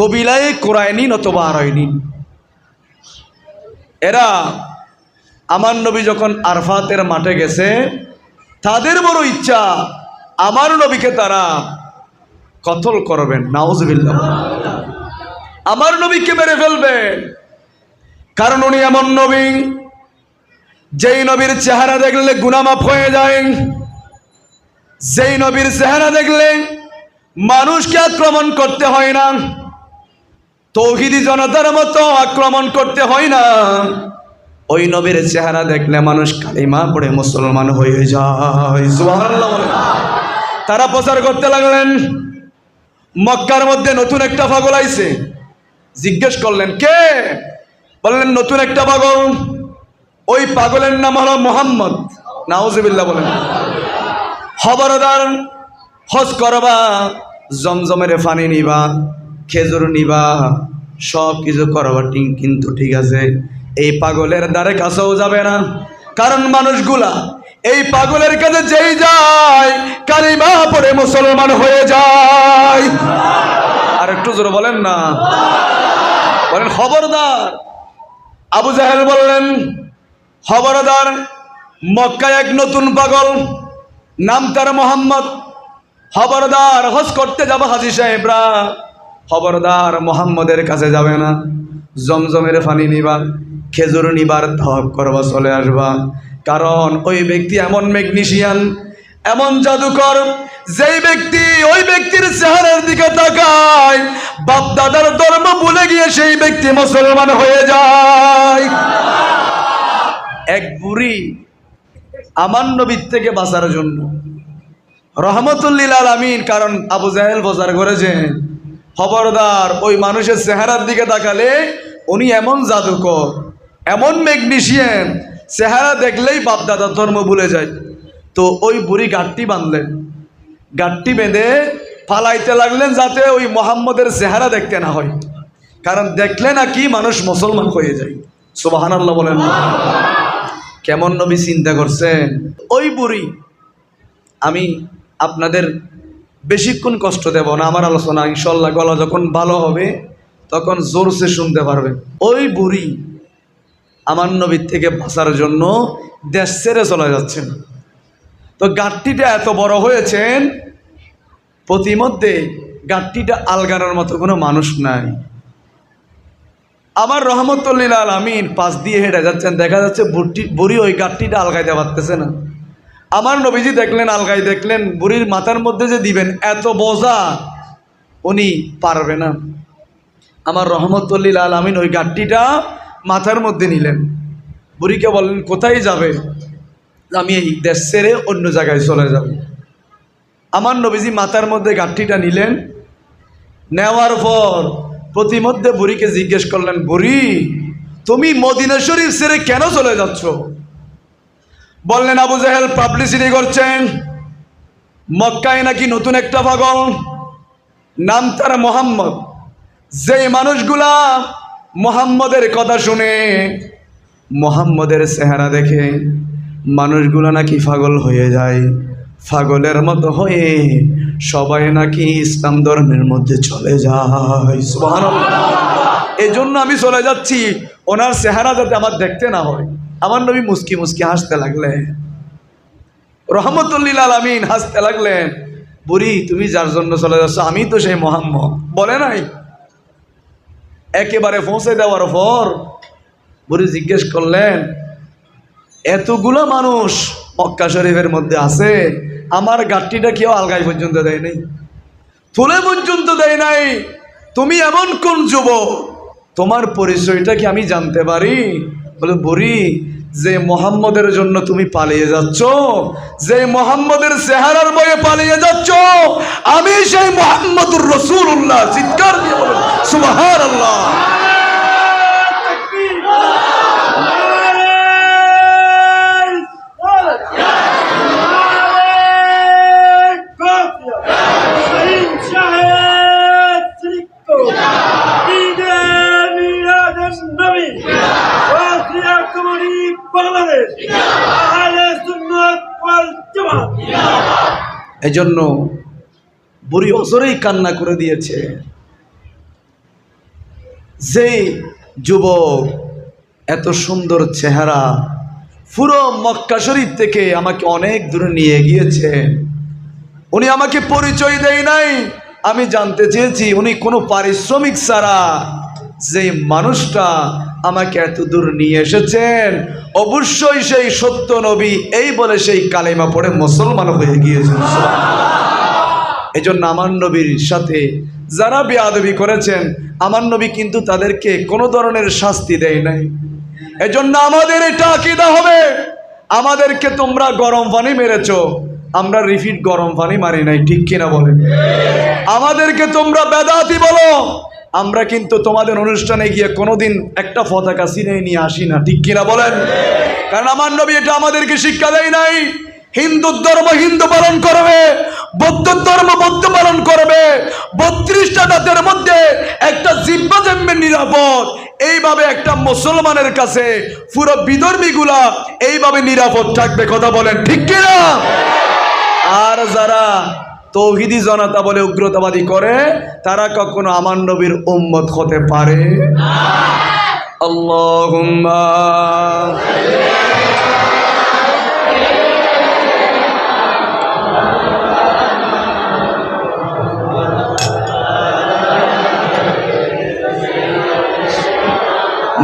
কবিলায় কোরআনি নতবা আরয়নিন এরা আমার নবী যখন আরফাতের মাঠে গেছে, তাদের বড় ইচ্ছা, আমার নবীকে তারা কতল করবেন নাউজবিল্লাহ। আমার নবীকে মেরে ফেলবেন কারণ উনি এমন নবী, যেই নবীর চেহারা দেখলে গুনামাফ হয়ে যায়। যেই নবীর চেহারা দেখলে মানুষকে আক্রমণ করতে হয় না। তৌহিদি জনতার মতো আক্রমণ করতে হয় না। ওই নবীর চেহারা দেখলে মানুষ কালিমা পড়ে মুসলমান হয়ে যায়। তারা প্রচার করতে লাগলেন। মক্কার মধ্যে নতুন একটা পাগল আইছে। জিজ্ঞেস করলেন, কে? বললেন, নতুন একটা পাগল। ওই পাগলের নাম হলো মোহাম্মদ। নাউজুবিল্লাহ বলেন। খবরদার, হজ করবা, জমজমের ফানি নিবা। খেজুর নিবা সব কিছু করবা কিন্তু ঠিক আছে, এই পাগলের দ্বারে কাছেও যাবে না। কারণ মানুষগুলা এই পাগলের কাছে যেই যায়, কালিমা পড়ে মুসলমান হয়ে যায়। আর একটু জোরে বলেন না। বলেন, খবরদার। আবু জাহেল বললেন, খবরদার, মক্কায় এক নতুন পাগল, নাম তার মোহাম্মদ। খবরদার, হজ করতে যাব হাজি সাহেবরা। খবরদার মোহাম্মদের কাছে যাবে না। জমজমের পানি নিবা, খেজুর নিবার ধপ করবা, চলে আসবা। কারণ ওই ব্যক্তি এমন ম্যাগনেশিয়ান, এমন জাদুকর, যেই ব্যক্তি ওই ব্যক্তির চেহারার দিকে তাকায় বাপ দাদার ধর্ম ভুলে গিয়ে সেই ব্যক্তি মুসলমান হয়ে যায়। এক বুড়ি আমার নবীর থেকে বাঁচার জন্য রহমতুল্লিল আমিন কারণ আবু জাহেল বাজার করেছেন খবরদার, ওই মানুষের চেহারার দিকে তাকালে উনি এমন জাদুকর, এমন ম্যাগনেশিয়ান, চেহারা দেখলেই বাপদাদার ধর্ম ভুলে যায়। তো ওই বুড়ি গাঠটি বাঁধলেন। গাঠটি বেঁধে ফালাইতে লাগলেন যাতে ওই মোহাম্মদের চেহারা দেখতে না হয়। কারণ দেখলে নাকি মানুষ মুসলমান হয়ে যায়। সুবাহান আল্লাহ বলেন কেমন নবী চিন্তা করছেন? ওই বুড়ি, আমি আপনাদের বেশিক্ষণ কষ্ট দেব না, আমার আলোচনা ইনশাল্লাহ গলা যখন ভালো হবে, তখন জোরসে শুনতে পারবেন। ওই বুড়ি আমার নবীর থেকে বাঁচার জন্য দেশ ছেড়ে চলে যাচ্ছেন। তো গাঠটিটা এত বড় হয়েছেন, প্রতিমধ্যে গাঠটিটা আলগানোর মতো কোনো মানুষ নাই। আমার রহমতুল্লিল আলমিন পাশ দিয়ে হেঁটে যাচ্ছেন, দেখা যাচ্ছে বুড়ি ওই গাঠটিটা আলগাইতে পারতেছে না। আমার নবীজি দেখলেন, আলগাই দেখলেন, বুড়ির মাথার মধ্যে যে দিবেন, এত বোঝা উনি পারবে না। আমার রহমতুল্লিল আলমিন ওই গাঠটিটা মাথার মধ্যে নিলেন। বুড়িকে বললেন, কোথায় যাবে? আমি এই দেশ ছেড়ে অন্য জায়গায় চলে যাব। আমার নবীজি মাথার মধ্যে গাঠটিটা নিলেন। নেওয়ার পর প্রতিমধ্যে বুড়িকে জিজ্ঞেস করলেন, বুড়ি, তুমি মদিনা শরীফ ছেড়ে কেন চলে যাচ্ছ? বললেন আবু জাহেল পাবলিসিটি করছেন। মক্কায় নাকি নতুন একটা পাগল? নাম তার মোহাম্মদ। যে মানুষগুলা মোহাম্মদের কথা শুনে, মোহাম্মদের চেহারা দেখে মানুষগুলো নাকি পাগল হয়ে যায়। পাগলের মতো হয়ে সবাই নাকি ইসলাম ধর্মের মধ্যে চলে যায়। এই জন্য আমি চলে যাচ্ছি। ওনার চেহারা যাতে আমার দেখতে না হয়। আমার নবী মুস্কি মুস্কি হাসতে লাগলেন। রহমতুল্লিল আলমিন হাসতে লাগলেন। বুড়ি, তুমি যার জন্য চলে যাচ্ছ, আমি তো সেই মোহাম্মদ। বলে নাই? একেবারে পৌঁছে দেওয়ার পর বুড়ি জিজ্ঞেস করলেন, এতগুলো মানুষ মক্কা শরীফের মধ্যে আছে, আমার গাঠটিটা কেউ আলগাই পর্যন্ত দেয় নাই? তুলে পর্যন্ত দেয় নাই। তুমি এমন কোন যুবক? তোমার পরিচয়টা কি আমি জানতে পারি? বলে, বুড়ি যে মোহাম্মদের জন্য তুমি পালিয়ে যাচ্ছ, যে মোহাম্মদের চেহারার বয়ে পালিয়ে যাচ্ছ, আমি সেই মোহাম্মদুর রসুল্লাহ চিৎকার দিয়ে বলেন সুবাহ আল্লাহ এজন্য বুড়ি অজরেই কান্না করে দিয়েছে। যেই যুবক এত সুন্দর চেহারা পুরো মক্কা শরীফ থেকে আমাকে অনেক দূরে নিয়ে গিয়েছেন উনি আমাকে পরিচয় দেয় নাই। আমি জানতে চেয়েছি উনি কোনো পারিশ্রমিক ছাড়া যে মানুষটা আমাকে এত দূর নিয়ে এসেছেন? অবশ্যই সেই সত্য নবী, এই বলে সেই কালেমা পড়ে মুসলমান হয়ে গিয়েছেন। এই জন্য আমার নবীর সাথে যারা বেয়াদবি করেছেন, আমার নবী কিন্তু তাদেরকে কোনো ধরনের শাস্তি দেয় নাই। এজন্য আমাদের এটা আকিদা হবে। আমাদেরকে তোমরা গরম পানি মেরেছ, আমরা রিফিট গরম পানি মারি নাই, ঠিক কিনা বলে আমাদেরকে তোমরা বেদাতি বলো। আমরা কিন্তু তোমাদের অনুষ্ঠানে গিয়ে কোনোদিন একটা পতাকা সিনে নিয়ে আসি না, ঠিক কিনা বলেন? কারণ আমার নবী এটা আমাদেরকে শিক্ষা দেয় নাই। হিন্দু ধর্ম হিন্দু পালন করবে, বৌদ্ধ ধর্ম বৌদ্ধ পালন করবে, বত্রিশটা জাতের মধ্যে একটা জিব্বা জন্মের নিরাপদ, এইভাবে একটা মুসলমানের কাছে পুরো বিধর্মীগুলা এইভাবে নিরাপদ থাকবে, কথা বলেন, ঠিক কিনা? আর যারা তৌহিদি জনতা বলে উগ্রতাবাদী করে, তারা কখনো আমার নবীর উম্মত হতে পারে?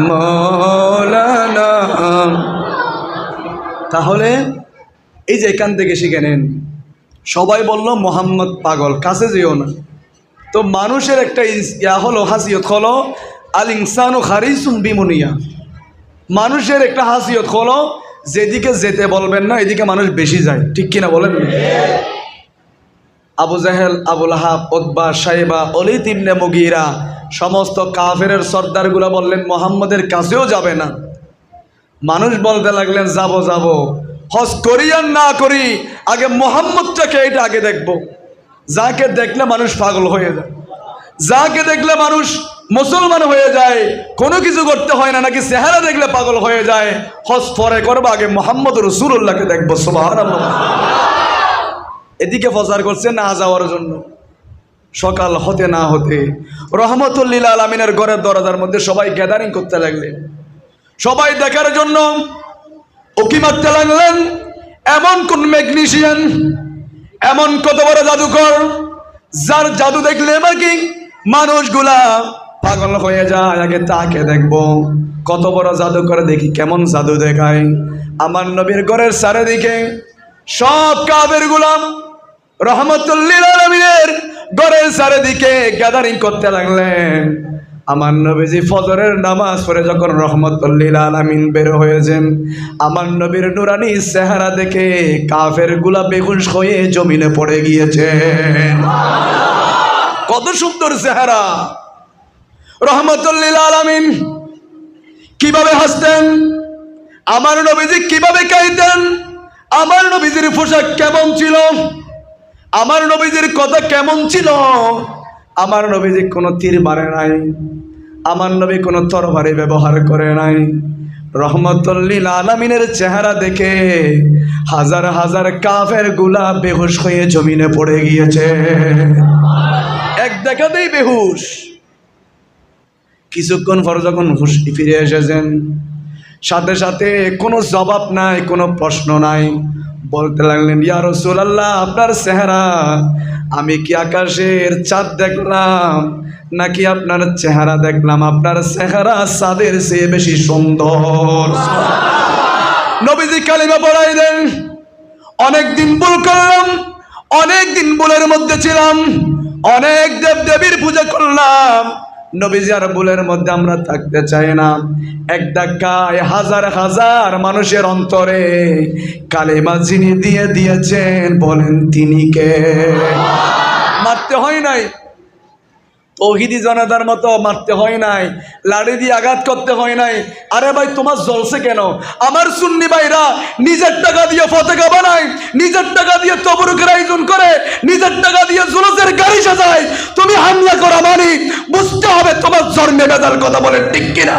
মৌলানা। তাহলে, এই যে এখান থেকে শিখে নেন। সবাই বলল, মোহাম্মদ পাগল, কাছে যেও না। তো মানুষের একটা ইয়া হলো, হাসিয়ত হলো আল ইনসানু খারিসুম বিমুনিয়া। মানুষের একটা হাসিয়ত হলো, যেদিকে যেতে বলবেন না, এদিকে মানুষ বেশি যায়। ঠিক কিনা বলেন? আবু জাহেল আবুল হাব ওদবা সাহেবা অলি তিমনে মুগিরা, সমস্ত কাফের সর্দারগুলো বললেন, মোহাম্মদের কাছেও যাবে না। মানুষ বলতে লাগলেন, যাব যাব। হজ করি আর না করি, আগে মোহাম্মদটাকে এটা আগে দেখব। যাকে দেখলে মানুষ পাগল হয়ে যায়। যাকে দেখলে মানুষ মুসলমান হয়ে যায়, কোনো কিছু করতে হয় না, নাকি চেহারা দেখলে পাগল হয়ে যায়, হজ পরে করব, আগে মোহাম্মদ রসুল্লাহকে দেখব সুবাহ এদিকে প্রচার করছে না যাওয়ার জন্য। সকাল হতে না হতে রহমতুল্লিল আলমিনের ঘরের দরজার মধ্যে সবাই গ্যাদারিং করতে লাগলেন সবাই দেখার জন্য উকি মারতে লাগলেন, এমন কোন ম্যাগনিশিয়ান, এমন কত বড় জাদুকর যার জাদু দেখলে নাকি মানুষগুলা পাগল হয়ে যায়, আগে তাকে দেখব। কত বড় জাদু করে দেখি কেমন জাদু দেখায়। আমার নবীর ঘরের চারিদিকে সব কাবের গুলাম রহমতুল্লিল আলমিনের ঘরের চারিদিকে গ্যাদারিং করতে লাগলেন। আমার নবীজি ফজরের নামাজ পড়ে যখন রহমতুল্লিল আলামিন বের হয়েছেন, আমার নবীর নুরানি চেহারা দেখে কাফেরগুলা বেগুন হয়ে জমিনে পড়ে গিয়েছেন কত সুন্দর চেহারা। রহমতুল্লিল আলামিন কীভাবে হাসতেন? আমার নবীজি কীভাবে কাইতেন আমার নবীজির পোশাক কেমন ছিল? আমার নবীজির কথা কেমন ছিল? আমার নবীজি কোনো তীর মারে নাই। আমার নবী কোনো তরবারি ব্যবহার করে নাই। রহমতুল্লিল আলামিনের চেহারা দেখে হাজার হাজার কাফেরগুলা বেহুশ হয়ে জমিনে পড়ে গিয়েছে। এক দেখাতেই বেহুশ। কিছুক্ষণ পর যখন হুশ ফিরে এসেছেন, সাথে সাথে কোনো জবাব নাই, কোনো প্রশ্ন নাই। বলতে লাগলেন, ইয়া রসুলাল্লাহ, আপনার চেহারা, আমি কি আকাশের চাঁদ দেখলাম? নাকি আপনার চেহারা দেখলাম? আপনার চেহারা চাঁদের চেয়ে বেশি সুন্দর। নবীজি কালিমা পড়াই দেন। অনেক দিন ভুল করলাম অনেক দিন ভুলের মধ্যে ছিলাম, অনেক দেব দেবীর পূজা করলাম। নবীজি আর ভুলের মধ্যে আমরা থাকতে চাই না। এক ধাক্কায় হাজার হাজার মানুষের অন্তরে কালেমা যিনি দিয়ে দিয়েছেন, বলেন তিনি কে? মারতে হয় নাই। তৌহিদি জনতার মতো মারতে হয় নাই, লাড়ি দিয়ে আঘাত করতে হয় নাই। আরে ভাই, তোমার জ্বলছে কেন? আমার সুন্নি ভাইরা নিজের টাকা দিয়ে ফতেকা বানায়, নিজের টাকা দিয়ে তবরুকের আয়োজন করে, নিজের টাকা দিয়ে জুলুসের গাড়ি সাজায়। তুমি হামলা করা মানে বুঝতে হবে তোমার জন্মে বেদার কথা বলে, ঠিক কিনা?